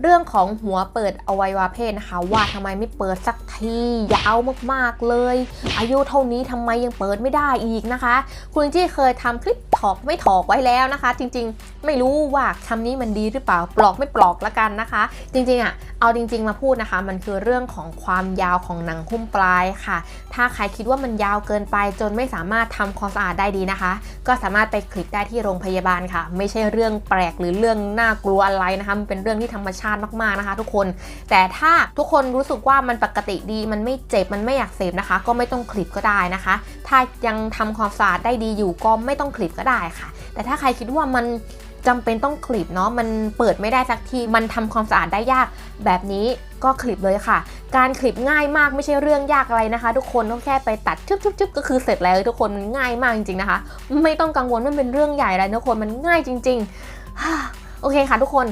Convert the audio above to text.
เรื่องของหัวเปิดอวัยวะเพศนะคะ ว่าทำไมไม่เปิดสักทียาวมากๆเลย อายุเท่านี้ทำไมยังเปิดไม่ได้อีกนะคะ คุณจี้เคยทำคลิปถอกไม่ถอกไว้แล้วนะคะ จริงๆ ไม่รู้ว่าคำนี้มันดีหรือเปล่าปลอกไม่ปลอกละกันนะคะ จริงๆอะเอาจริง ๆ มาพูดนะคะ มันคือเรื่องของความยาวของหนังหุ้มปลายค่ะ ถ้าใครคิดว่ามันยาวเกินไปจนไม่สามารถทำความสะอาดได้ดีนะคะ ก็สามารถไปคลิกได้ที่โรงพยาบาลค่ะ ไม่ใช่เรื่องแปลกหรือเรื่องน่ากลัวอะไรนะคะมันเป็นเรื่องที่ธรรมชาติมากๆนะคะ ทุกคน แต่ถ้าทุกคนรู้สึกว่ามันปกติดี มันไม่เจ็บมันไม่อยากเสพนะคะ ก็ไม่ต้องคลิปก็ได้นะคะ ถ้ายังทำความสะอาดได้ดีอยู่ก็ไม่ต้องคลิปก็ได้ค่ะ แต่ถ้าใครคิดว่ามัน จำเป็นต้องคลิปเนาะมันเปิดไม่ได้สักที มันทำความสะอาดได้ยาก แบบนี้ก็คลิปเลยค่ะ การคลิปง่ายมากไม่ใช่เรื่องยากอะไรนะคะ ทุกคนต้องแค่ไปตัดชึบชึบชึบก็คือเสร็จแล้วทุกคนมันง่ายมากจริงๆนะคะ ไม่ต้องกังวลว่ามันเป็นเรื่องใหญ่อะไรทุกคนมันง่ายจริง ๆ โอเคค่ะทุกคน